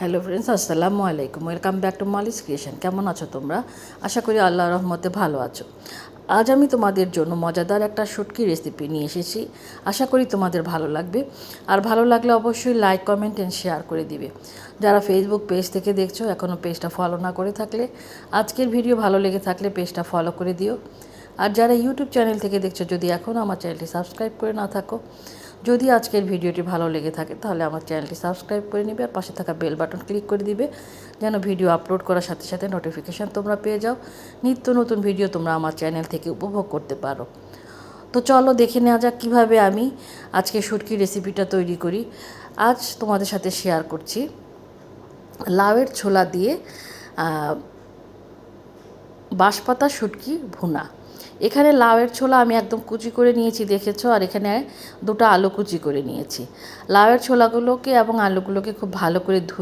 Hello friends আসসালামু আলাইকুম। Welcome back to Malis creation কেমন আছো তোমরা? আশা করি আল্লাহ রহমতে ভালো আছো। আজ আমি তোমাদের জন্য মজাদার একটা শুটকি রেসিপি নিয়ে এসেছি। আশা করি তোমাদের ভালো লাগবে। আর ভালো লাগলে অবশ্যই লাইক কমেন্ট অ্যান্ড শেয়ার করে দিবে। যারা ফেসবুক পেজ থেকে দেখছ এখনও পেজটা ফলো না করে থাকলে, আজকের ভিডিও ভালো লেগে থাকলে পেজটা ফলো করে দিও। আর যারা ইউটিউব চ্যানেল থেকে দেখছ, যদি এখনও আমার চ্যানেলটি সাবস্ক্রাইব করে না থাকো যদি আজকের ভিডিওটি ভালো লেগে থাকে, তাহলে আমার চ্যানেলটি সাবস্ক্রাইব করে নিবে আর পাশে থাকা বেল বাটন ক্লিক করে দিবে, যেন ভিডিও আপলোড করার সাথে সাথে নোটিফিকেশান তোমরা পেয়ে যাও। নিত্য নতুন ভিডিও তোমরা আমার চ্যানেল থেকে উপভোগ করতে পারো। তো চলো দেখে নেওয়া যাক কীভাবে আমি আজকে শুটকি রেসিপিটা তৈরি করি। আজ তোমাদের সাথে শেয়ার করছি লাউয়ের ছোলা দিয়ে বাঁশপাতা শুটকি ভুনা। এখানে লাউয়ের ছোলা আমি একদম কুচি করে নিয়েছি, দেখেছ? আর এখানে দুটো আলু কুচি করে নিয়েছি। লাউয়ের ছোলাগুলোকে এবং আলুগুলোকে খুব ভালো করে ধুয়ে